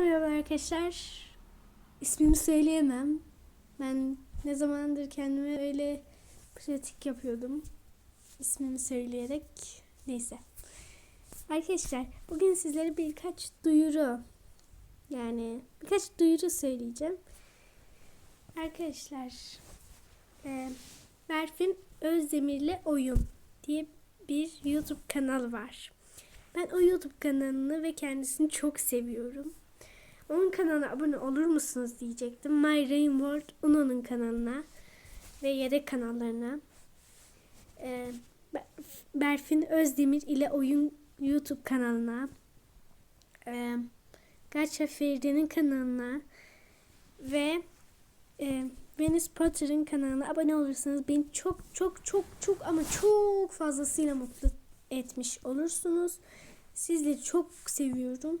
merhaba arkadaşlar. İsmimi söyleyemem. Ben ne zamandır kendime öyle pratik yapıyordum. İsmimi söyleyerek. Neyse. Arkadaşlar bugün sizlere birkaç duyuru yani birkaç duyuru söyleyeceğim. Arkadaşlar e, Berfin Özdemir'le Oyun diye bir YouTube kanalı var. Ben o YouTube kanalını ve kendisini çok seviyorum. Onun kanalına abone olur musunuz diyecektim. My Rain World Uno'nun kanalına ve yedek kanallarına. Ee, Ber- Berfin Özdemir ile Oyun YouTube kanalına. Ee, Gacha Feride'nin kanalına ve e, Venus Potter'ın kanalına abone olursanız beni çok çok çok çok ama çok fazlasıyla mutlu etmiş olursunuz. Sizleri çok seviyorum.